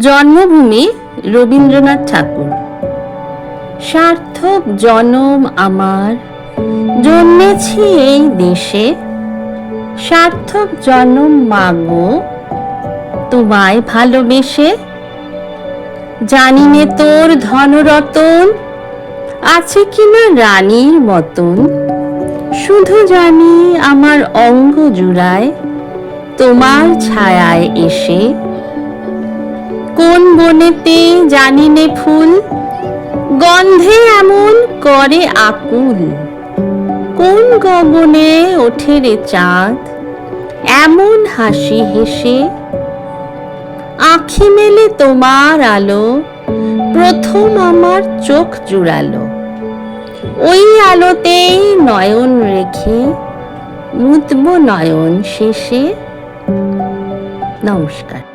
জন্মভূমি রবীন্দ্রনাথ ঠাকুর। সার্থক জনম আমার, জন্মেছি এই দেশে। সার্থক জনম মাগো, তোমায় ভালোবেসে। জানি নে তোর ধনরতন, আছে কিনা রানীর মতন। শুধু জানি আমার অঙ্গ জুড়ায়, তোমার ছায়ায় এসে। কোন বনেতে জানি নে ফুল? গন্ধে এমন করে আকুল। কোন গগনে ওঠে রে চাঁদ? এমন হাসি হেসে। আখি মেলে তোমার আলো, প্রথম আমার চোখ জুড়ালো। ওই আলোতেই নয়ন রেখে, মুতব নয়ন শেষে। নমস্কার।